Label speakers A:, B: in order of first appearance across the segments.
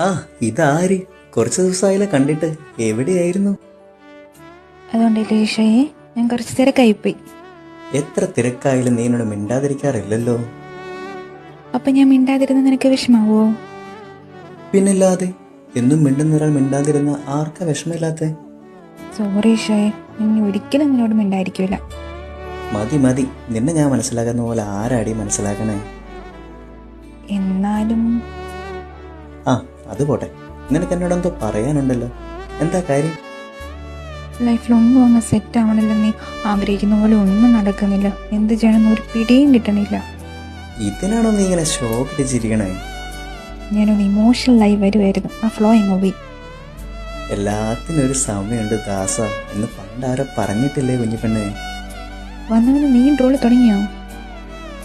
A: ആ ഇതാര്? കുറച്ച് ദിവസമായില്ല കണ്ടിട്ട്. എവിടെയായിരുന്നു?
B: അതുകൊണ്ടല്ലേ ഈശോയെ ഞാൻ കുറച്ച് തിരക്കായിപ്പോയി.
A: എത്ര തിരക്കായാലും നീ എന്നോട് മിണ്ടാതിരിക്കാറില്ലല്ലോ.
B: അപ്പൊ ഞാൻ മിണ്ടാതിരുന്ന നിനക്ക് വിഷമാവോ?
A: പിന്നില്ലാതെ. എന്നും മിണ്ടുന്ന ഒരാൾ മിണ്ടാതിരുന്ന ആർക്കാ വിഷമില്ലാത്ത
B: സോറി ഈശോയെ ഇനി ഒരിക്കലും നിന്നോട് മിണ്ടായിരിക്കില്ല
A: മതി മതി. നിന്നെ ഞാൻ മനസ്സിലാക്കുന്ന പോലെ ആരാടി മനസ്സിലാക്കണേ?
B: എന്നാലും
A: ആ അത് പോട്ടെ. നിനക്ക് എന്നോട് എന്തോ പറയാനുണ്ടല്ലോ. എന്താ കാര്യം?
B: ലൈഫിൽ ഒന്നും അങ്ങ് സെറ്റ് ആവണില്ല നീ ആഗ്രഹിക്കുന്ന പോലെ ഒന്നും നടക്കുന്നില്ല. എന്ത് ചെയ്യണമെന്ന് ഒരു പിടിയും കിട്ടണില്ല.
A: ഇതിനാണോ നീ ഇങ്ങനെ ഷോക്ക് ചിരിക്കണേ
B: ഞാനൊന്ന് ഇമോഷണലായി വരുമായിരുന്നു ആ ഫ്ലോ എങ്ങോ പോയി.
A: എല്ലാത്തിനും ഒരു സമയമുണ്ട് ദാസ എന്ന് പണ്ടാരോ പറഞ്ഞിട്ടില്ലേ കുഞ്ഞിപ്പെണ്ണേ?
B: വന്നവന് നീ ഡ്രോൾ തുടങ്ങിയോ?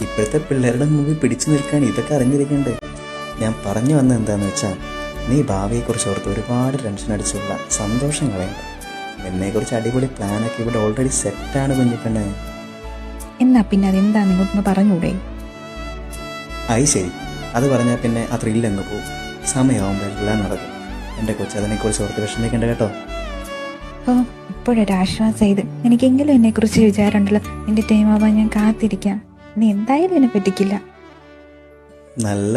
A: ഇപ്പോഴത്തെ പിള്ളേരുടെ മുമ്പിൽ പിടിച്ചു നിൽക്കാൻ ഇതൊക്കെ അറിഞ്ഞിരിക്കണ്ടേ? ഞാൻ പറഞ്ഞു വന്നത് എന്താന്ന് വെച്ചാൽ നീ ഭാവിയെക്കുറിച്ച് ഓർത്ത് ഒരുപാട് ടെൻഷൻ അടിച്ചുള്ള സന്തോഷം കളയണ്ട എന്നെക്കുറിച്ച് അടിപൊളി പ്ലാനൊക്കെ ഇവിടെ ഓൾറെഡി സെറ്റാണ് കുഞ്ഞിപ്പെണ്ണേ
B: എന്നാ പിന്നെ അതെന്താ നിങ്ങൾക്കൊന്ന് പറഞ്ഞൂടെ?
A: അത് ശരി. അത് പറഞ്ഞാൽ പിന്നെ ആ ത്രില്ല് അങ്ങ് പോകും സമയമാകുമ്പോൾ എല്ലാം നടക്കും. എന്റെ കൊച്ചു അതിനെക്കുറിച്ച് ഓർത്ത് വിഷമിക്കേണ്ട കേട്ടോ.
B: ഓ ഇപ്പോഴൊരു ആശ്വാസം ഇത് എനിക്കെങ്കിലും എന്നെക്കുറിച്ച് വിചാരമുണ്ടല്ലോ. നിന്റെ ടൈം ആവാൻ ഞാൻ കാത്തിരിക്കാം. നീ എന്തായാലും എന്നെ പറ്റിക്കില്ല.
A: നല്ല